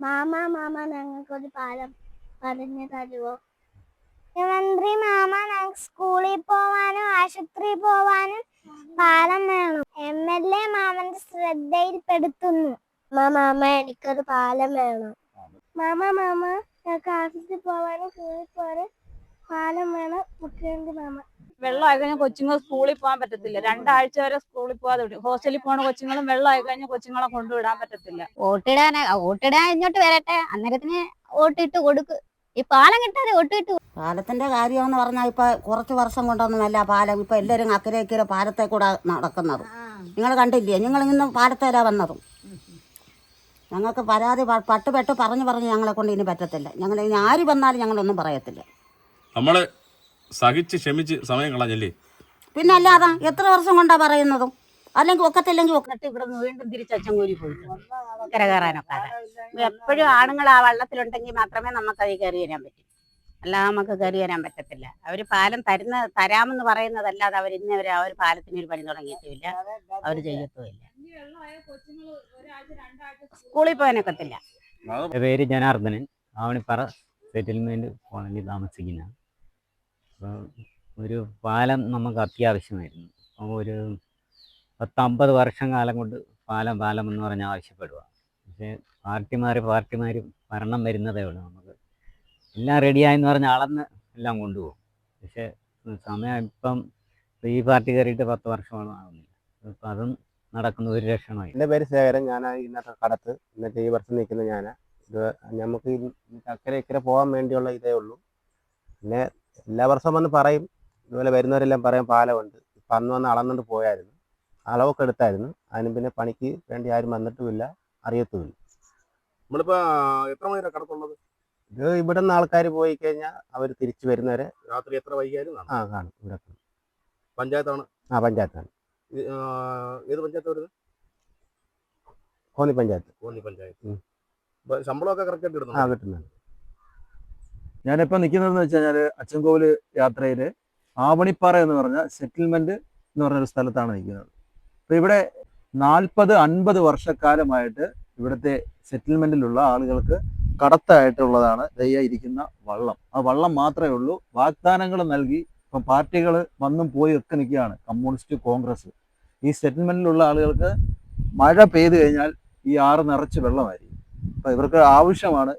Mama mama ഞങ്ങൾക്കൊരു പാലം പറഞ്ഞു തരുമോ മുഖ്യമന്ത്രി മാമ ഞങ്ങൾക്ക് സ്കൂളിൽ പോവാനും ആശുപത്രിയിൽ പോവാനും പാലം വേണം. എം എൽ എ മാമന്റെ ശ്രദ്ധയിൽപ്പെടുത്തുന്നു. മാമ എനിക്കൊരു പാലം വേണം. മാമ മാമ ഞങ്ങൾക്ക് ആശുപത്രിയിൽ പോവാനും സ്കൂളിൽ പോവാനും പാലം വേണം. മുഖ്യമന്ത്രി മാമ. വെള്ളമായി കഴിഞ്ഞാൽ കൊച്ചുങ്ങൾ സ്കൂളിൽ പോകാൻ പറ്റത്തില്ല. രണ്ടാഴ്ച വരെ സ്കൂളിൽ പോകാതെ വിടും. ഹോസ്റ്റലിൽ പോണ കൊച്ചുങ്ങളും വെള്ളമായി കഴിഞ്ഞാൽ കൊച്ചുങ്ങളെ കൊണ്ടുവിടാൻ പറ്റത്തില്ല. വോട്ടിടാൻ വോട്ടിടാൻ ഇങ്ങോട്ട് വരട്ടെ. അന്നേരത്തിന് വോട്ടിട്ട് കൊടുക്കും. ഈ പാലം കിട്ടാതെ വോട്ടിട്ട് പാലത്തിന്റെ കാര്യമെന്ന് പറഞ്ഞാൽ ഇപ്പൊ കുറച്ച് വർഷം കൊണ്ടൊന്നുമല്ല പാലം. ഇപ്പൊ എല്ലാരും അക്കരെ ഇക്കരെ പാലത്തെ കൂടെ നടക്കുന്നത്. നിങ്ങൾ കണ്ടില്ലേ? നിങ്ങൾ ഇന്ന് പാലത്തേലാ വന്നതും. ഞങ്ങൾക്ക് പരാതി പട്ടുപെട്ട് പട്ട് പറഞ്ഞു പറഞ്ഞ് ഞങ്ങളെ കൊണ്ട് ഇനി പറ്റത്തില്ല. ഞങ്ങൾ ഇനി ആര് വന്നാലും ഞങ്ങളൊന്നും പറയത്തില്ല. നമ്മൾ സഹിച്ച് ക്ഷമിച്ച് സമയം കളഞ്ഞല്ലേ? പിന്നെ അല്ലാതെ എത്ര വർഷം കൊണ്ടാ പറയുന്നതും? അല്ലെങ്കിൽ ഒക്കത്തില്ലെങ്കിൽ ഒക്കത്ത് ഇവിടെ നിന്ന് വീണ്ടും തിരിച്ച് കൂലി പോയിട്ട് കര കയറാനൊക്കെ എപ്പോഴും ആണുങ്ങൾ ആ വള്ളത്തിലുണ്ടെങ്കിൽ മാത്രമേ നമുക്ക് അതിൽ കയറി വരാൻ പറ്റൂ. അല്ലാതെ നമുക്ക് കയറി വരാൻ പറ്റത്തില്ല. അവർ പാലം തരുന്ന തരാമെന്ന് പറയുന്നതല്ലാതെ അവർ ഇന്ന് അവർ ആ ഒരു പാലത്തിന് ഒരു പണി തുടങ്ങിയിട്ടുമില്ല അവർ ചെയ്യത്തുമില്ല. സ്കൂളിൽ പോകാനൊക്കത്തില്ല. പേര് ജനാർദ്ദനൻ ആവണിപ്പാറ സെറ്റിൽമെന്റ് കോളനി താമസിക്കുന്ന ഒരു പാലം നമുക്ക് അത്യാവശ്യമായിരുന്നു. അപ്പോൾ ഒരു പത്തമ്പത് വർഷം കാലം കൊണ്ട് പാലം പാലം എന്ന് പറഞ്ഞ് ആവശ്യപ്പെടുക. പക്ഷേ പാർട്ടിമാർ പാർട്ടിമാർ ഭരണം വരുന്നതേ ഉള്ളൂ. നമുക്ക് എല്ലാം റെഡിയായെന്ന് പറഞ്ഞ് അളന്ന് എല്ലാം കൊണ്ടുപോകും. പക്ഷേ സമയം ഇപ്പം ഈ പാർട്ടി കയറിയിട്ട് പത്ത് വർഷമാണ് ആകുന്നില്ല അപ്പം അതും നടക്കുന്ന ഒരു ലക്ഷണമായി. എന്റെ പേര് ശേഖരൻ. ഞാൻ ഇന്നത്തെ കടത്ത് ഇന്നത്തെ ഈ വർഷം നിൽക്കുന്ന ഞാൻ ഇത് നമുക്ക് അക്കരെ ഇക്കരെ പോകാൻ വേണ്ടിയുള്ള ഇതേ ഉള്ളൂ. പിന്നെ എല്ലാ വർഷവും വന്ന് പറയും ഇതുപോലെ വരുന്നവരെല്ലാം പറയും പാലമുണ്ട്. ഇപ്പം അന്ന് വന്ന് അളന്നുകൊണ്ട് പോയായിരുന്നു. അളവൊക്കെ എടുത്തായിരുന്നു. അതിന് പിന്നെ പണിക്ക് വേണ്ടി ആരും വന്നിട്ടുമില്ല. അറിയത്തുമില്ല. നമ്മളിപ്പോ എത്ര മണി വരെ കടത്തുള്ളത്? ഇത് ഇവിടെ നിന്ന് ആൾക്കാർ പോയി കഴിഞ്ഞാൽ അവർ തിരിച്ചു വരുന്നവരെ രാത്രി എത്ര വൈകിയാലും കാണും. ആ കാണും. ഇവിടെ കാണും. പഞ്ചായത്താണ്? ആ പഞ്ചായത്താണ്. ഇത്, ആ, ഏത് പഞ്ചായത്ത് വരുന്നത്? കോന്നി പഞ്ചായത്ത്. കോന്നി പഞ്ചായത്ത്. ഉം. അപ്പൊ ശമ്പളമൊക്കെ കറക്റ്റ് ആയിട്ട് ആ കിട്ടുന്നുണ്ട്. ഞാനിപ്പോൾ നിൽക്കുന്നതെന്ന് വെച്ച് കഴിഞ്ഞാൽ അച്ചൻകോവിൽ യാത്രയിൽ ആവണിപ്പാറ എന്ന് പറഞ്ഞ സെറ്റിൽമെന്റ് എന്ന് പറഞ്ഞൊരു സ്ഥലത്താണ് നിൽക്കുന്നത് അപ്പോൾ ഇവിടെ നാൽപ്പത് അൻപത് വർഷക്കാലമായിട്ട് ഇവിടുത്തെ സെറ്റിൽമെന്റിലുള്ള ആളുകൾക്ക് കടത്തായിട്ടുള്ളതാണ് ദയ്യ ഇരിക്കുന്ന വള്ളം. ആ വള്ളം മാത്രമേ ഉള്ളൂ. വാഗ്ദാനങ്ങൾ നൽകി ഇപ്പം പാർട്ടികൾ വന്നും പോയി ഒക്കെ നിൽക്കുകയാണ് കമ്മ്യൂണിസ്റ്റ് കോൺഗ്രസ്. ഈ സെറ്റിൽമെന്റിലുള്ള ആളുകൾക്ക് മഴ പെയ്തു കഴിഞ്ഞാൽ ഈ ആറ് നിറച്ച് വെള്ളമായിരിക്കും. അപ്പം ഇവർക്ക് ആവശ്യമാണ്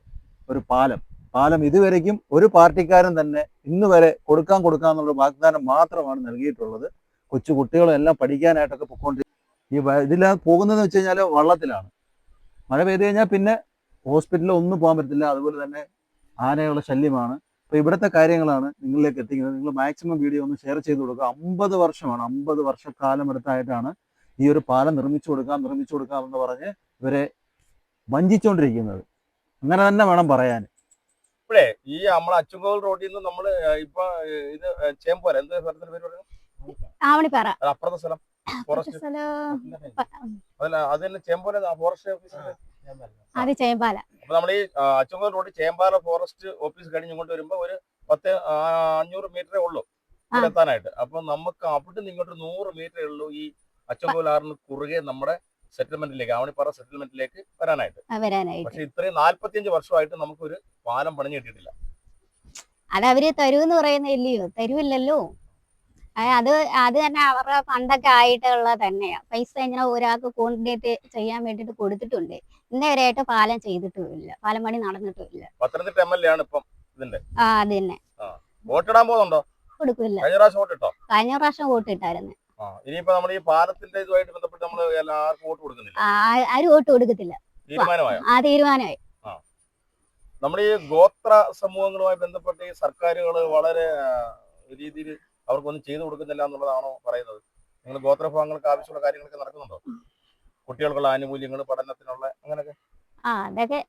ഒരു പാലം. പാലം ഇതുവരെയും ഒരു പാർട്ടിക്കാരൻ തന്നെ ഇന്ന് വരെ കൊടുക്കാൻ കൊടുക്കാന്നുള്ള വാഗ്ദാനം മാത്രമാണ് നൽകിയിട്ടുള്ളത്. കൊച്ചു കുട്ടികളെല്ലാം പഠിക്കാനായിട്ടൊക്കെ പൊക്കോണ്ടിരിക്കും ഈ ഇതിലാ പോകുന്നതെന്ന് വെച്ച് കഴിഞ്ഞാൽ വള്ളത്തിലാണ്. മഴ പെയ്തു കഴിഞ്ഞാൽ പിന്നെ ഹോസ്പിറ്റലിൽ ഒന്നും പോകാൻ പറ്റില്ല അതുപോലെ തന്നെ ആനയുള്ള ശല്യമാണ്. അപ്പോൾ ഇവിടുത്തെ കാര്യങ്ങളാണ് നിങ്ങളിലേക്ക് എത്തിക്കുന്നത്. നിങ്ങൾ മാക്സിമം വീഡിയോ ഒന്ന് ഷെയർ ചെയ്ത് കൊടുക്കുക. അമ്പത് വർഷമാണ് അമ്പത് വർഷക്കാലം എടുത്തായിട്ടാണ് ഈ ഒരു പാലം നിർമ്മിച്ചു കൊടുക്കാം നിർമ്മിച്ചു കൊടുക്കാം എന്ന് പറഞ്ഞ് ഇവരെ വഞ്ചിച്ചുകൊണ്ടിരിക്കുന്നത് അങ്ങനെ തന്നെ വേണം പറയാൻ. ഇപ്പോഴേ ഈ നമ്മളെ അച്ചുങ്കോൽ റോഡിൽ നിന്ന് നമ്മൾ ഇപ്പൊ ഇത് ചേമ്പോല എന്ത് സ്ഥലത്തിന്റെ പേര് പറയുന്നത്? ആവണിപ്പാറ. അപ്പുറത്തെ സ്ഥലം. ഫോറസ്റ്റ് അതല്ല അത് തന്നെ ചേമ്പോല ഫോറസ്റ്റ് അത് ചേമ്പാല. അപ്പൊ നമ്മൾ ഈ അച്ചുങ്കോൽ റോഡ് ചേമ്പാല ഫോറസ്റ്റ് ഓഫീസ് കഴിഞ്ഞ് ഇങ്ങോട്ട് വരുമ്പോ ഒരു പത്ത് അഞ്ഞൂറ് മീറ്ററേ ഉള്ളൂ. എത്താനായിട്ട് അപ്പൊ നമുക്ക് അവിടെ നിന്ന് ഇങ്ങോട്ട് നൂറ് മീറ്ററേ ഉള്ളൂ ഈ അച്ചുങ്കോൽ ആറിന് കുറുകെ നമ്മുടെ സെറ്റിൽമെന്റിലേക്ക് ആവണിപ്പാറ സെറ്റിൽമെന്റിലേക്ക് വരാനായിട്ട്. പക്ഷെ ഇത്രയും നാല്പത്തിയഞ്ച് വർഷമായിട്ട് നമുക്ക് ഒരു പാലം പണിഞ്ഞു കിട്ടിയിട്ടില്ല. അത് അവർ തരൂന്ന് പറയുന്നില്ലയോ? അത് അത് തന്നെ അവരുടെ ഫണ്ടൊക്കെ ആയിട്ടുള്ള തന്നെയാ. പൈസ ഇങ്ങനെ ഒരാൾക്ക് കോണ്ടിനേറ്റ് ചെയ്യാൻ വേണ്ടിട്ട് കൊടുത്തിട്ടുണ്ട്. ഇന്നേവരെയായിട്ട് പാലം ചെയ്തിട്ടുമില്ല. പാലം പണി നടന്നിട്ടുമില്ല. പത്തനംതിട്ട എം എൽ എ ആണ് ഇപ്പം ആ അത് തന്നെ. വോട്ടിടാൻ പോകുന്നുണ്ടോ? കൊടുക്കില്ല. കഴിഞ്ഞ പ്രാവശ്യം വോട്ടിട്ടായിരുന്നു. ഇനിയിപ്പോ നമ്മൾ ഈ പാലത്തിന്റെ ഇതുമായിട്ട് ബന്ധപ്പെട്ട് നമ്മൾ എല്ലാവർക്കും വോട്ട് കൊടുക്കുന്നില്ല? ആരും വോട്ട് കൊടുക്കത്തില്ല. തീരുമാനമായോ? ആ തീരുമാനമായി. നമ്മുടെ ഈ ഗോത്ര സമൂഹങ്ങളുമായി ബന്ധപ്പെട്ട് ഈ സർക്കാരുകൾ വളരെ രീതിയിൽ അവർക്കൊന്നും ചെയ്തു കൊടുക്കുന്നില്ല എന്നുള്ളതാണോ പറയുന്നത്? നിങ്ങൾ ഗോത്ര വിഭാഗങ്ങൾക്ക് ആവശ്യമുള്ള കാര്യങ്ങളൊക്കെ നടക്കുന്നുണ്ടോ? കുട്ടികൾക്കുള്ള ആനുകൂല്യങ്ങൾ പഠനത്തിനുള്ള അങ്ങനെയൊക്കെ? ആ അതൊക്കെ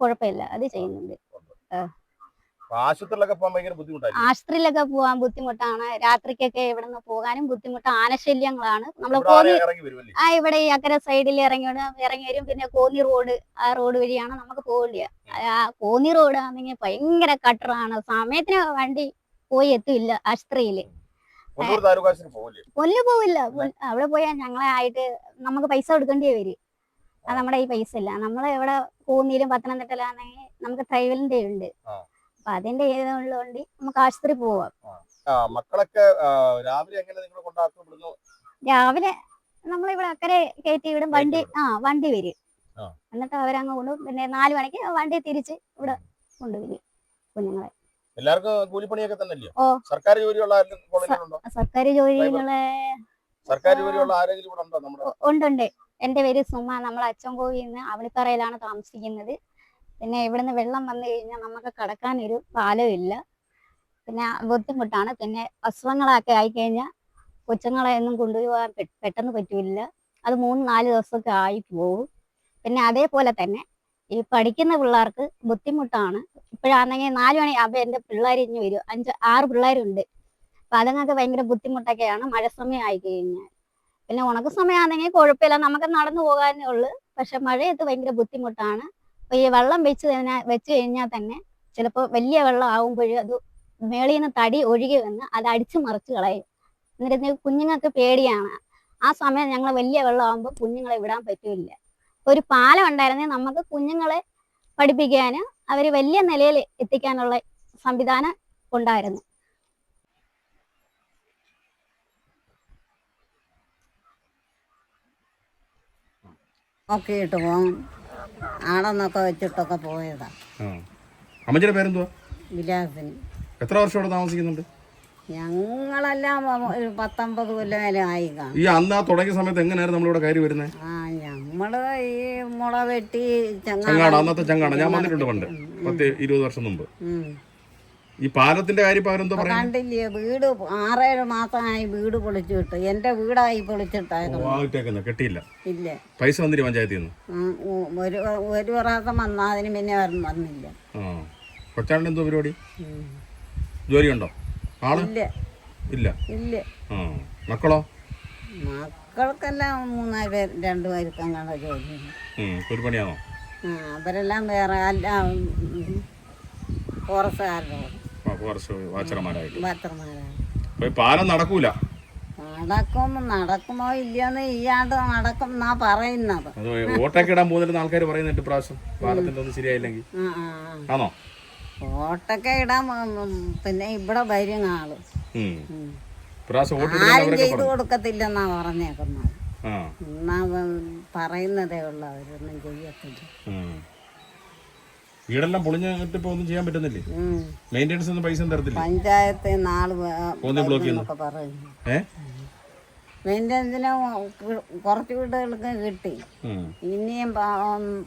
കുഴപ്പമില്ല. അത് ചെയ്യുന്നുണ്ട്. ആശുപത്രിയിലൊക്കെ പോവാൻ ഭയങ്കര ബുദ്ധിമുട്ടാണ് ആശുപത്രിയിലൊക്കെ പോകാൻ ബുദ്ധിമുട്ടാണ്. രാത്രിക്കൊക്കെ ഇവിടെ നിന്ന് പോകാനും ബുദ്ധിമുട്ട് ആനശല്യങ്ങളാണ്. നമ്മൾ കോന്നി ആ ഇവിടെ ഈ അക്കര സൈഡിൽ ഇറങ്ങി ഇറങ്ങി വരും. പിന്നെ കോന്നി റോഡ് ആ റോഡ് വഴിയാണ് നമുക്ക് പോകേണ്ടത് ആ കോന്നി റോഡ് ആണെങ്കിൽ ഭയങ്കര കട്ടറാണ്. സമയത്തിന് വണ്ടി പോയി എത്തില്ല ആശുപത്രിയിൽ. പോകില്ലേ കൊല്ലു പോവില്ല. അവിടെ പോയാൽ ഞങ്ങളെ ആയിട്ട് നമുക്ക് പൈസ കൊടുക്കേണ്ടി വരും. അത് നമ്മുടെ ഈ പൈസ ഇല്ല. നമ്മൾ ഇവിടെ കൂന്നിയിലും പത്തനംതിട്ടയിലാണെങ്കിൽ നമുക്ക് ട്രൈവലിന്റെ ഉണ്ട്. അപ്പൊ അതിന്റെ ഉള്ളതുകൊണ്ട് നമുക്ക് ആശുപത്രി പോവാം. മക്കളൊക്കെ രാവിലെ എങ്ങനെ നിങ്ങൾ കൊണ്ടാക്കപ്പെടുന്നു? രാവിലെ നമ്മളിവിടെ അക്കരെ കയറ്റി വിടും വണ്ടി ആ വണ്ടി വരും. എന്നിട്ട് അവരങ്ങ് കൊണ്ടും പിന്നെ നാല് മണിക്ക് വണ്ടി തിരിച്ച് ഇവിടെ കൊണ്ടുവരും കുഞ്ഞുങ്ങളെ. എല്ലാവർക്കും കൂലിപ്പണിയൊക്കെ തന്നല്ലേ ഓ. സർക്കാർ ജോലിയുള്ള സർക്കാർ ജോലികൾ സർക്കാർ ജോലിയുള്ള ആരെങ്കിലും ഇവിടെ ഉണ്ടോ നമ്മുടെ ഉണ്ടുണ്ട്. എന്റെ പേര് സുമ. നമ്മൾ അച്ചൻകോവിൽ നിന്ന് അവളിത്തറയിലാണ് താമസിക്കുന്നത്. പിന്നെ ഇവിടുന്ന് വെള്ളം വന്നു കഴിഞ്ഞാൽ നമുക്ക് കടക്കാനൊരു പാലവും ഇല്ല. പിന്നെ ബുദ്ധിമുട്ടാണ്. പിന്നെ അസുഖങ്ങളൊക്കെ ആയിക്കഴിഞ്ഞാൽ കൊച്ചുങ്ങളെ ഒന്നും കൊണ്ടുപോകാൻ പെട്ടെന്ന് പറ്റില്ല. അത് മൂന്ന് നാല് ദിവസമൊക്കെ ആയി പോകും. പിന്നെ അതേപോലെ തന്നെ ഈ പഠിക്കുന്ന പിള്ളേർക്ക് ബുദ്ധിമുട്ടാണ്. ഇപ്പോഴാണെങ്കിൽ നാല് മണി ആകുമ്പോൾ എന്റെ പിള്ളേർ ഇഞ്ഞ് വരും. അഞ്ച് ആറ് പിള്ളേരുണ്ട്. അപ്പം അതുങ്ങൾക്ക് ഭയങ്കര ബുദ്ധിമുട്ടൊക്കെയാണ് മഴ സമയം ആയി കഴിഞ്ഞാൽ. പിന്നെ ഉണക്ക സമയമാണെങ്കിൽ കുഴപ്പമില്ല. നമുക്ക് നടന്നു പോകാനേ ഉള്ളു. പക്ഷെ മഴയത്ത് ഭയങ്കര ബുദ്ധിമുട്ടാണ്. അപ്പൊ ഈ വെള്ളം വെച്ച് കഴിഞ്ഞാൽ വെച്ച് കഴിഞ്ഞാൽ തന്നെ ചിലപ്പോൾ വലിയ വെള്ളം ആകുമ്പോഴും അത് മേളിൽ നിന്ന് തടി ഒഴുകി വന്ന് അത് അടിച്ചു മറിച്ച് കളയും. എന്നിട്ട് കുഞ്ഞുങ്ങൾക്ക് പേടിയാണ്. ആ സമയം ഞങ്ങൾ വലിയ വെള്ളം ആകുമ്പോൾ കുഞ്ഞുങ്ങളെ വിടാൻ പറ്റില്ല. ഒരു പാലം ഉണ്ടായിരുന്നെങ്കിൽ നമുക്ക് കുഞ്ഞുങ്ങളെ പഠിപ്പിക്കാനും അവർ വലിയ നിലയിൽ എത്തിക്കാനുള്ള സംവിധാനം ഉണ്ടായിരുന്നു. ഓക്കെ പോകും. ആടെന്നൊക്കെ വെച്ചിട്ടൊക്കെ പോയതാ. അമ്മച്ചിയുടെ പേരെന്തുവാ? വിലാസിന്. എത്ര വർഷം ഇവിടെ താമസിക്കുന്നുണ്ട്? ഞങ്ങളെല്ലാം ഒരു പത്തൊമ്പത് കൊല്ലം ആയി ഈ അന്ന് ആ തുടങ്ങിയ സമയത്ത് എങ്ങനെയായിരുന്നു നമ്മളിവിടെ കയറി വരുന്നത് ആ നമ്മൾ ഈ മുള വെട്ടി ചങ്ങാട അന്നത്തെ ചങ്ങാട. ഞാൻ വന്നിട്ടുണ്ട് പണ്ട് പത്ത് ഇരുപത് വർഷം മുമ്പ്. ഈ പാലത്തിന്റെ കാര്യം അവരെന്തോ കണ്ടില്ലേ വീട് ആറേഴ് മാസമായി വീട് പൊളിച്ചു വിട്ടു. എന്റെ വീടായി പൊളിച്ചിട്ടായിരുന്നു. കിട്ടിയില്ല. ഇല്ല. പൈസ വന്നില്ല പഞ്ചായത്തിൽ നിന്ന്? ഒരു ഒരു പ്രാവശ്യം വന്നാ. അതിന് പിന്നെ വന്നില്ല. കൊച്ചാണ്ട് എന്തോ പരിപാടി? ജോലി ജോലിയുണ്ടോ? ആൾ? ഇല്ല. ഇല്ല. ഇല്ല. മക്കളോ? മക്കൾക്കെല്ലാം മൂന്നാൽ പേര് രണ്ടു പേർക്ക് കണ്ട ജോലി. കൂലിപ്പണിയാണോ ആ അവരെല്ലാം വേറെ അല്ല ഫോറസ്റ്റുകാരുടെ ഫോറസ്റ്റ് വാച്ചർമാരായിട്ട്. ഭർത്തമാരാണ് അപ്പൊ ഈ പാലം നടക്കൂല? നടക്കും നടക്കുമോ ഇല്ലയോന്ന് ഇയാണ്ട് നടക്കും എന്നാ പറയുന്നത്. ഓട്ടൊക്കെ ഇടാൻ പോകുന്നിരുന്ന ആൾക്കാർ പറയുന്നുണ്ട് പ്രാവശ്യം പാലത്തിന്റെ ഒന്നും ശരിയായില്ലെങ്കിൽ. ആണോ? ഓട്ടൊക്കെ ഇടാൻ പിന്നെ ഇവിടെ വരും ആൾ. ആരും ചെയ്തു കൊടുക്കത്തില്ലെന്നാ പറഞ്ഞേക്കുന്നത്. എന്നാ പറയുന്നതേ ഉള്ളു അവരൊന്നും ചെയ്യത്തില്ല. വീടെല്ലാം പൊളിഞ്ഞിട്ട് ഇപ്പൊ ഒന്നും ചെയ്യാൻ പറ്റുന്നില്ലേ. മെയിന്റെനൻസ് ഒന്നും പൈസ ഒന്നും തരത്തില്ല? പഞ്ചായത്ത് നാൾ ചെയ്യുന്നു. പറയുന്നു. ഏ? കുറച്ച് വീടുകൾക്ക് കിട്ടി. ഇനിയും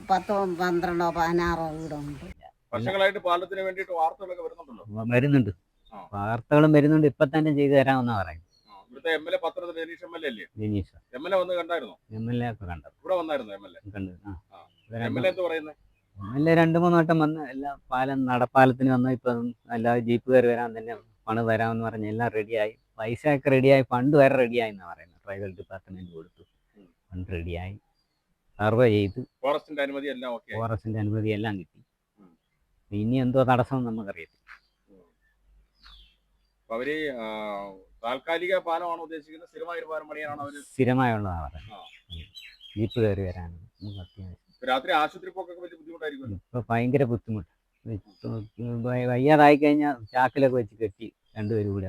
പത്തോ പന്ത്രണ്ടോ പതിനാറോ വീടുണ്ട്. വർഷങ്ങളായിട്ട് പാലത്തിന് വേണ്ടിയിട്ട് വാർത്തകളൊക്കെ വരുന്നുണ്ടല്ലോ? വരുന്നുണ്ട്. വാർത്തകളും വരുന്നുണ്ട്. ഇപ്പൊ തന്നെ ചെയ്തു തരാമെന്ന് പറയുന്നത്. ഇവിടുത്തെ എം എൽ എ പത്രത്തിൽ രനീഷ് എം എൽ എ അല്ലേ? ലിനീഷ് എം എൽ എ വന്ന് കണ്ടായിരുന്നോ? എം എൽ എ ഒക്കെ കണ്ടത്. ഇവിടെ വന്നായിരുന്നു എം എൽ എ? കണ്ടു ആ. എം എൽ എ എന്ത് പറയുന്നത്? എം രണ്ടു എ രണ്ട് മൂന്ന് വട്ടം വന്ന് എല്ലാ പാലം നടപ്പാലത്തിന് വന്ന് ഇപ്പം എല്ലാ ജീപ്പ് കയറി വരാൻ തന്നെ പണം തരാമെന്ന് പറഞ്ഞ് എല്ലാം റെഡിയായി പൈസ ഒക്കെ റെഡിയായി ഫണ്ട് വരെ റെഡിയായി എന്നാണ് പറയുന്നത് ട്രൈബൽ ഡിപ്പാർട്ട്മെന്റ് കൊടുത്തു. ഫണ്ട് റെഡിയായി സർവേ ചെയ്ത്. ഫോറസ്റ്റിന്റെ അനുമതി എല്ലാം ഫോറസ്റ്റിന്റെ അനുമതി എല്ലാം കിട്ടി. ഇനി എന്തോ തടസ്സം നമുക്കറിയത്തില്ല. അവർ താൽക്കാലിക പാലമാണ് ഉദ്ദേശിക്കുന്നത്. സ്ഥിരമായ ഒരു പാലം പണിയാനാണ് അവർ? സ്ഥിരമായുള്ളതാണ് ജീപ്പ് കയറി വരാനാണ്. രാത്രി ആശുപത്രി പോക്കൊക്കെ വലിയ ബുദ്ധിമുട്ടായിരിക്കും ഇപ്പൊ ഭയങ്കര ബുദ്ധിമുട്ട്. വയ്യാതായി കഴിഞ്ഞാൽ ചാക്കിലൊക്കെ വെച്ച് കെട്ടി രണ്ടുപേരും കൂടി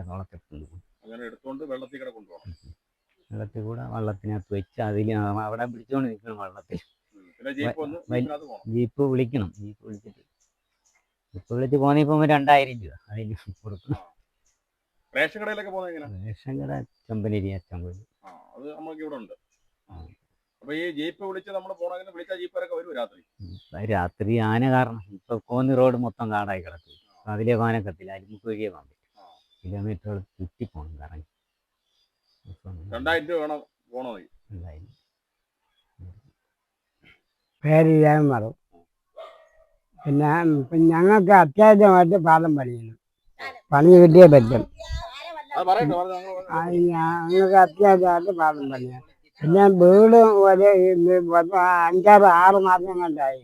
പോകും അങ്ങനെ എടുത്തുകൊണ്ട് വെള്ളത്തിൽ കൂടെ കൊണ്ടുപോകണം. വെള്ളത്തിൽ കൂടെ വള്ളത്തിനകത്ത് വെച്ച് അതിൽ അവിടെ പിടിച്ചോണ്ട് നിൽക്കണം വള്ളത്തിൽ ജീപ്പ് വിളിക്കണം. ജീപ്പ് വിളിച്ചിട്ട്. ജീപ്പ് വിളിച്ച് പോന്നിപ്പോ രണ്ടായിരം രൂപ. അതിന് കൊടുക്കണം. റേഷൻ കടയിലൊക്കെ പോകുന്നത് റേഷൻ കട ചെമ്പനരി ആ. അത് നമുക്ക് ഇവിടെ ഉണ്ട്. അപ്പൊ ഈ ജീപ്പ് വിളിച്ച് നമ്മൾ പോണെങ്കിൽ വിളിച്ച ജീപ്പരൊക്കെ വരും രാത്രി. രാത്രി ആന കാരണം ഇപ്പൊ കോന്നി റോഡ് മൊത്തം കാടായി കിടക്കും. അതിലെ പോകാനൊക്കത്തില്ല അരിമുക്ക് വഴിയേ പോകാൻ പറ്റും കിലോമീറ്ററുകൾ ചുറ്റി പോകണം കറങ്ങി. രണ്ടായിരം രൂപ വേണം പോണോ പേര് ജയമറു പിന്നെ പിന്നെ ഞങ്ങൾക്ക് അത്യാവശ്യമായിട്ട് പാലം പണിയണം. പണി കിട്ടിയേ പറ്റും. ഞങ്ങൾക്ക് അത്യാവശ്യമായിട്ട് പാലം പണിയാം പിന്നെ വീട് ഒരു അഞ്ചാറ് ആറ് മാസം കണ്ടായി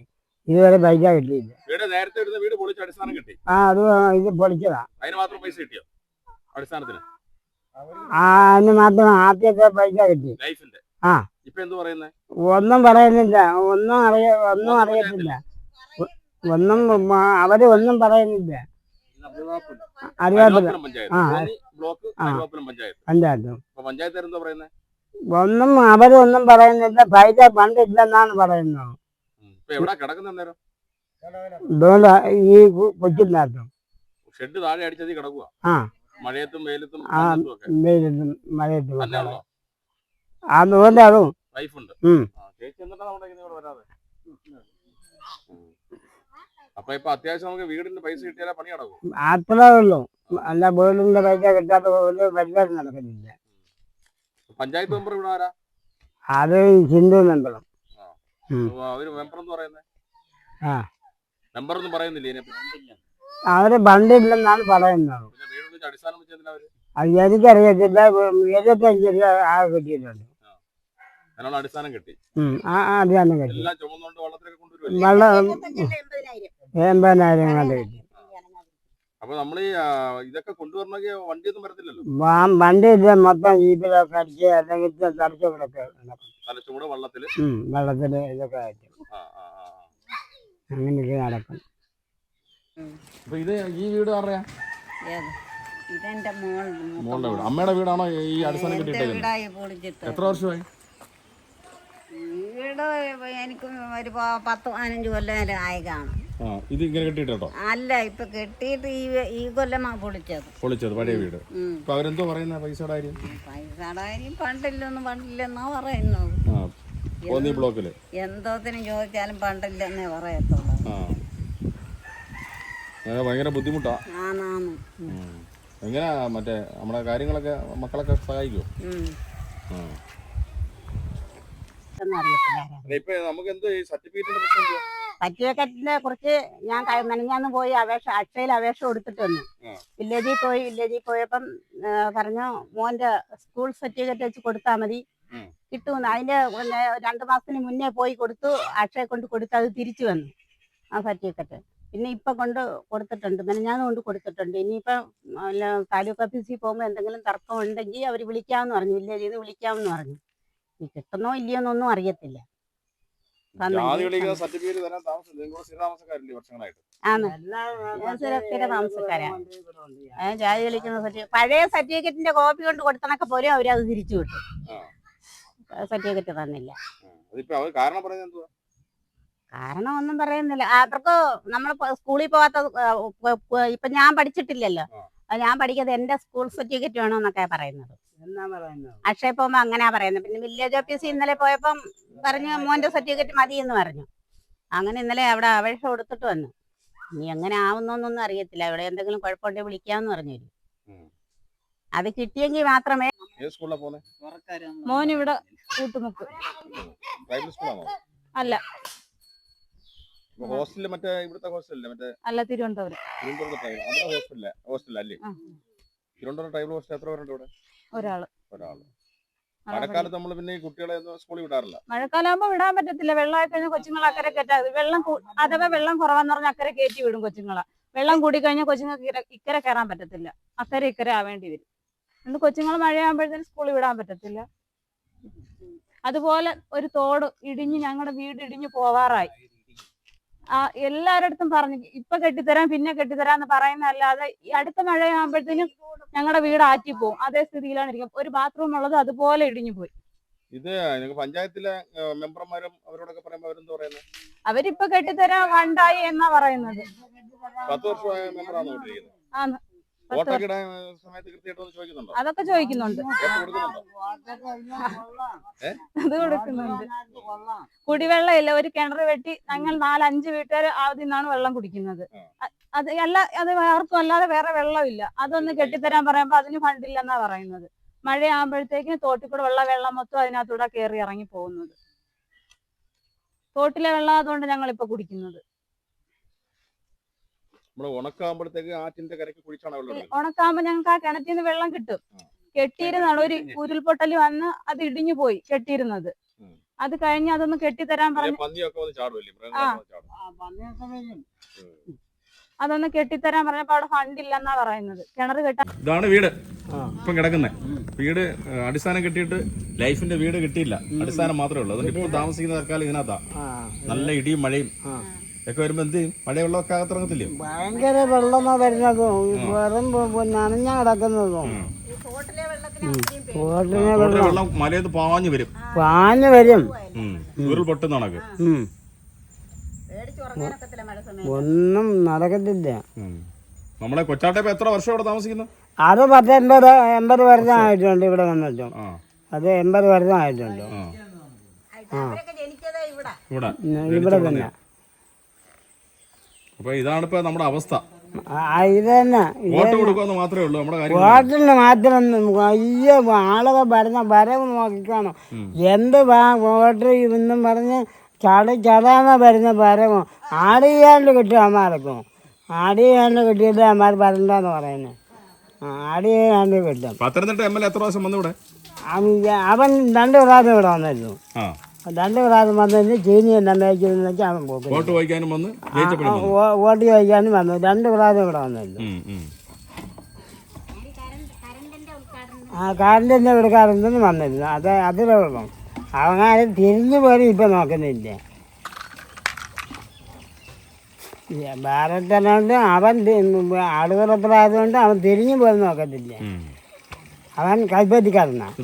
ഇതുവരെ പൈസ കിട്ടിയില്ല. വീട് നേരത്തെ എടുത്ത വീട് പൊളിച്ച് അടിസ്ഥാനം കിട്ടി? ആ അത് ഇത് പൊളിച്ചതാ. അതിന് മാത്രം പൈസ കിട്ടിയോ? അടിസ്ഥാനത്തിന്? ആ അതിന് മാത്രം ആദ്യത്തെ പൈസ കിട്ടി. ലൈഫിന്റെ? ആ. ഇപ്പൊ എന്ത് പറയുന്നത് ഒന്നും പറയുന്നില്ല. ഒന്നും അറിയ ഒന്നും അറിയത്തില്ല. ഒന്നും അവർ ഒന്നും പറയുന്നില്ല. അറിയാത്തില്ല പഞ്ചായത്ത് ആ. പഞ്ചായത്ത്. പഞ്ചായത്തും. പഞ്ചായത്ത് എന്താ പറയുന്നത് ഒന്നും അവരൊന്നും പറയുന്നില്ല. പൈസ പണ്ടില്ലെന്നാണ് പറയുന്നത്. ഈ കു- കൊച്ചിനകത്തും. ഷെഡ് താഴെ അടിച്ചതി കിടക്കുക ആ. മഴയത്തും വെയിലത്തും ആ വെയിലത്തും മഴയത്തും. തന്നെയാണോ അതുകൊണ്ട് അതും വൈഫുണ്ട്. അപ്പൊ ഇപ്പൊ അത്യാവശ്യം നമുക്ക് വീടിന്റെ പൈസ കിട്ടിയാലേ പണി നടക്കും. അത്രേ ഉള്ളൂ. അല്ല വീടിന്റെ പൈസ കിട്ടാത്ത ഒരു പരിപാടി നടക്കുന്നില്ല. പഞ്ചായത്ത് മെമ്പർ ഇവിടെ ആരാ? അത് ഹിന്ദു മെമ്പറും അവർ മെമ്പർ എന്ന് പറയുന്നത്? ആ. മെമ്പർ ഒന്നും പറയുന്നില്ല ഇതിനെപ്പറ്റി അവർ പണ്ടില്ലെന്നാണ് പറയുന്നത്. അടിസ്ഥാനം എനിക്കറിയത്തില്ല. ആ കിട്ടിയിട്ടുണ്ട്. കിട്ടി. വെള്ളം എൺപതിനായിരം. കണ്ട് കിട്ടി. അപ്പൊ നമ്മൾ ഈ ആ, ഇതൊക്കെ കൊണ്ടുവരണമെങ്കിൽ വണ്ടിയൊന്നും വരത്തില്ലല്ലോ? വാ- വണ്ടിയില്ല മൊത്തം ജീപ്പിലൊക്കെ അടിച്ച് അല്ലെങ്കിൽ തടച്ചു കിടക്കുക വെള്ളത്തിൽ? ഇതൊക്കെ ആയിട്ട്. അങ്ങനെയൊക്കെ നടക്കും. അപ്പൊ ഇത് ഈ വീട് ആരുടെയാ? മോളുടെ വീട്. അമ്മയുടെ വീടാണോ ഈ അടിസ്ഥാനം കെട്ടിയിട്ടേക്കുന്നത്? എത്ര വർഷമായി? വീട് എനിക്ക് ഒരു പത്ത് പതിനഞ്ച് കൊല്ലം ആയി കാണും. ഇത് ഇങ്ങനെ കെട്ടിട്ടോ അല്ല ഇപ്പൊ കെട്ടിയിട്ട് ഈ ഈ കൊല്ലമാ പൊളിച്ചത്. പൊളിച്ചത് പഴയ വീട്. ഇപ്പൊ അവരെന്തോ പറയുന്ന പൈസയുടെ കാര്യം? പൈസയുടെ കാര്യം പണ്ടില്ലെന്ന് പണ്ടില്ലെന്നാ പറയുന്നത്. ബ്ലോക്കിൽ? എന്തോത്തിന് ചോദിച്ചാലും പണ്ടില്ലെന്നേ പറയത്തുള്ളൂ. ഭയങ്കര ബുദ്ധിമുട്ടാ. എങ്ങനെയാ മറ്റേ നമ്മുടെ കാര്യങ്ങളൊക്കെ മക്കളൊക്കെ സഹായിക്കോ. ഇപ്പൊ നമുക്ക് എന്തോ സർട്ടിഫിക്കറ്റിന്റെ പ്രശ്നം? സർട്ടിഫിക്കറ്റിനെ കുറിച്ച് ഞാൻ മെനഞ്ഞാന്ന് പോയി അപേക്ഷ അക്ഷയിൽ അപേക്ഷ കൊടുത്തിട്ട് വന്നു വില്ലേജിൽ പോയി വില്ലേജിൽ പോയപ്പം പറഞ്ഞു മോന്റെ സ്കൂൾ സർട്ടിഫിക്കറ്റ് വെച്ച് കൊടുത്താൽ മതി. കിട്ടുമെന്ന്. അതിന്റെ രണ്ട് മാസത്തിന് മുന്നേ പോയി കൊടുത്തു. അക്ഷയ കൊണ്ട് കൊടുത്ത് അത് തിരിച്ചു വന്നു ആ സർട്ടിഫിക്കറ്റ്. പിന്നെ ഇപ്പൊ കൊണ്ട് കൊടുത്തിട്ടുണ്ട്. മെനഞ്ഞാന്ന് കൊണ്ട് കൊടുത്തിട്ടുണ്ട്. ഇനിയിപ്പം താലൂക്ക് ഓഫീസിൽ പോകുമ്പോൾ എന്തെങ്കിലും തർക്കം ഉണ്ടെങ്കിൽ അവർ വിളിക്കാമെന്ന് പറഞ്ഞു. വില്ലേജിൽ നിന്ന് വിളിക്കാമെന്ന് പറഞ്ഞു. കിട്ടുന്നോ ഇല്ലയോ എന്നൊന്നും അറിയത്തില്ല. സർട്ടിഫിക്കറ്റ് തരാൻ വർഷങ്ങളായിട്ട്? താമസക്കാരാണ് ജാതി കളിക്കുന്ന പഴയ സർട്ടിഫിക്കറ്റിന്റെ കോപ്പി കൊണ്ട് കൊടുത്തണൊക്കെ പോലും അവരത് തിരിച്ചു വിട്ടു. ആ. സർട്ടിഫിക്കറ്റ് തന്നില്ല. കാരണം ഒന്നും പറയുന്നില്ല. അവർക്ക് നമ്മൾ സ്കൂളിൽ പോവാത്ത ഇപ്പൊ ഞാൻ പഠിച്ചിട്ടില്ലല്ലോ. ഞാൻ പഠിക്കുന്നത് എന്റെ സ്കൂൾ സർട്ടിഫിക്കറ്റ് വേണമെന്നൊക്കെ എന്നൊക്കെ എന്നാ പറയുന്നത്? അക്ഷയ പോകുമ്പോ അങ്ങനെയാ പറയുന്നത്. പിന്നെ വില്ലേജ് ഓഫീസിൽ ഇന്നലെ പോയപ്പം പറഞ്ഞു മോന്റെ സർട്ടിഫിക്കറ്റ് മതി എന്ന് പറഞ്ഞു. അങ്ങനെ ഇന്നലെ അവിടെ അപേക്ഷ കൊടുത്തിട്ട് വന്നു. ഇനി എങ്ങനെ ആവുന്നൊന്നും അറിയത്തില്ല. അവിടെ എന്തെങ്കിലും കുഴപ്പമുണ്ടെങ്കിൽ വിളിക്കാന്ന് പറഞ്ഞു അത് കിട്ടിയെങ്കിൽ മാത്രമേ മോൻ ഇവിടെ കൂട്ടുമുക്ക്. അല്ല. ഹോസ്റ്റലിൽ മറ്റേ ഇവിടുത്തെ ഹോസ്റ്റലില്ലേ? മറ്റേ അല്ല തിരുവനന്തപുരം. തിരുവനന്തപുരത്തെ ട്രൈബൽ അവിടെ ഹോസ്റ്റലിലെ ഹോസ്റ്റലല്ലേ? അല്ലേ? തിരുവനന്തപുരം ട്രൈബൽ ഹോസ്റ്റൽ എത്ര പേരുണ്ട് ഇവിടെ? ഒരാൾ. ഒരാൾ. മഴക്കാലത്ത് നമ്മൾ പിന്നെ കുട്ടികളെ സ്കൂളിൽ വിടാറില്ല. മഴക്കാലാകുമ്പോ വിടാൻ പറ്റത്തില്ല. വെള്ളമായി കഴിഞ്ഞാൽ കൊച്ചുങ്ങൾ അക്കരെ കയറ്റാ. വെള്ളം അഥവാ വെള്ളം കുറവാന്ന് പറഞ്ഞാൽ അക്കരെ കയറ്റി വിടും കൊച്ചുങ്ങളെ. വെള്ളം കൂടി കഴിഞ്ഞാൽ കൊച്ചുങ്ങൾക്ക് ഇക്കരെ- കയറാൻ പറ്റത്തില്ല. അക്കരെ ഇക്കരെ ആവേണ്ടി വരും. അതുകൊണ്ട് കൊച്ചുങ്ങൾ മഴയാകുമ്പോഴത്തേനും സ്കൂളിൽ വിടാൻ പറ്റത്തില്ല. അതുപോലെ ഒരു തോട് ഇടിഞ്ഞ് ഞങ്ങളുടെ വീട് ഇടിഞ്ഞു പോവാറായി. ആ എല്ലാരടുത്തും പറഞ്ഞു ഇപ്പൊ കെട്ടിത്തരാം പിന്നെ കെട്ടിത്തരാം കെട്ടിത്തരാന്ന് പറയുന്നതല്ലാതെ ഈ അടുത്ത മഴയാകുമ്പോഴത്തേനും ഞങ്ങളുടെ വീട് ആറ്റി പോകും അതേ സ്ഥിതിയിലാണ് ഇരിക്കുന്നത് ഒരു ബാത്റൂം ഉള്ളത് അതുപോലെ ഇടിഞ്ഞു പോയി. ഇത് പഞ്ചായത്തിലെ മെമ്പർമാരും അവരോടൊക്കെ പറയുമ്പോൾ അവരെന്താ പറയുന്നത് അവരിപ്പൊ കെട്ടിത്തരാൻ കണ്ടായി എന്നാ പറയുന്നത്. പത്ത് വർഷമായ മെമ്പറാണോ ഇരിക്കുന്നത് ആന്ന്. അതൊക്കെ ചോദിക്കുന്നുണ്ട്. അത് കൊടുക്കുന്നുണ്ട്. കുടിവെള്ളം ഇല്ല ഒരു കിണർ വെട്ടി ഞങ്ങൾ നാലഞ്ച് വീട്ടുകാർ ആദ്യം നിന്നാണ് വെള്ളം കുടിക്കുന്നത്. അത് അല്ല അത് ആർക്കും അല്ലാതെ വേറെ വെള്ളമില്ല. അതൊന്ന് കെട്ടിത്തരാൻ പറയുമ്പോ അതിന് ഫണ്ടില്ലെന്നാ പറയുന്നത്. മഴയാകുമ്പോഴത്തേക്കും തോട്ടിൽ കൂടെ വെള്ള വെള്ളം മൊത്തം അതിനകത്തൂടെ കയറി ഇറങ്ങി പോകുന്നത്. തോട്ടിലെ വെള്ളം അതുകൊണ്ട് ഞങ്ങൾ ഇപ്പൊ കുടിക്കുന്നത്. നമ്മൾ ഉണക്കാകുമ്പോഴത്തേക്ക് ആറ്റിന്റെ കരയ്ക്ക് കുഴിച്ചാണ് വെള്ളം ഉണക്കാകുമ്പോ ഞങ്ങൾക്ക് ആ കിണറ്റിൽ നിന്ന് വെള്ളം കിട്ടും. കെട്ടിയിരുന്നാണ് ഒരു ഉരുൾപൊട്ടൽ വന്ന് അത് ഇടിഞ്ഞു പോയി കെട്ടിയിരുന്നത്. അത് കഴിഞ്ഞ് അതൊന്ന് കെട്ടിത്തരാൻ പറഞ്ഞു അതൊന്ന് കെട്ടിത്തരാൻ പറഞ്ഞപ്പോ അവിടെ ഫണ്ട് ഇല്ലെന്നാ പറയുന്നത്. കിണർ കെട്ടാൻ ഇതാണ് വീട്. ഇപ്പം കിടക്കുന്നത് വീട് അടിസ്ഥാനം കിട്ടിയിട്ട് ലൈഫിന്റെ വീട് കിട്ടിയില്ല. അടിസ്ഥാനം മാത്രമേ ഉള്ളൂ. അതുകൊണ്ട് ഇപ്പൊ താമസിക്കുന്ന തൽക്കാലം ഇതിനകത്താ. നല്ല ഇടിയും മഴയും. ഒക്കെ വരുമ്പോ എന്ത് ചെയ്യും? മഴ വെള്ളമൊക്കെ അകത്തിറങ്ങത്തില്ലേ ഭയങ്കര വെള്ളമാ വരുന്നതും. വെറും നനഞ്ഞ കിടക്കുന്നതും. തോട്ടിലെ വെള്ളം. വെള്ളം മലയത് പാഞ്ഞു വരും. പാഞ്ഞു വരും. ഉരുൾ പൊട്ടുന്ന കണക്ക്. ഒന്നും നടക്കത്തില്ല. നമ്മളെ കൊച്ചാട്ടപ്പ എത്ര വർഷം ഇവിടെ താമസിക്കുന്നു? അത് പത്ത് എൺപത് എൺപത് വർഷം ആയിട്ടുണ്ട് ഇവിടെ വന്നിട്ട്. അത് എൺപത് വർഷം ആയിട്ടുണ്ട്. ഇവിടെ. തന്നെ. അപ്പൊ ഇതാണ് ഇപ്പൊ നമ്മുടെ അവസ്ഥ. ആ, തന്നെ വോട്ട് മാത്രമേ ഉള്ളൂ നമ്മുടെ കാര്യം. വോട്ടിന് മാത്രം അയ്യോ ആളുകൾ വരുന്ന വരവ് നോക്കിക്കാണോ? എന്ത് വോട്ട് ഇന്നും പറഞ്ഞ് ചട ചടാന്ന് വരുന്ന വരവ്? ആടിയാണ്ട് കിട്ടും അമ്മാർക്കും ആടിയാണ്ട് കിട്ടിയിട്ട് അമ്മാർ വരണ്ടെന്ന് പറയുന്നത് ആടിയാണ്ട് കിട്ടും. പത്തനംതിട്ട എം എൽ എത്ര പ്രാവശ്യം വന്നു ഇവിടെ? അവൻ- രണ്ട് പ്രാവശ്യം ഇവിടെ വന്നിരുന്നു. രണ്ട് പ്രാവശ്യം വന്നിട്ട് ചീനി എന്നെ അവൻ പോകും വോട്ട് വായിക്കാനും വന്ന് ജയിച്ചപ്പോഴും വന്നു. വോട്ട് ചോദിക്കാനും വന്നു. രണ്ട് പ്രാവശ്യം ഇവിടെ വന്നിരുന്നു. ഉം, ഉം. ആ കാറിന്റെ എടുക്കാറുണ്ടെന്ന് വന്നിരുന്നു. അത് അതിലേ ഉള്ളൂ അവനാരും തിരിഞ്ഞു പോലും ഇപ്പം നോക്കുന്നില്ല. ഭാരതത്തിനോണ്ട് അവൻ ആളുകളൊപ്പം പ്രായതുകൊണ്ട് അവൻ തിരിഞ്ഞു പോലും നോക്കത്തില്ല ഉം. അവൻ കൈപ്പറ്റിക്കാരനാണ്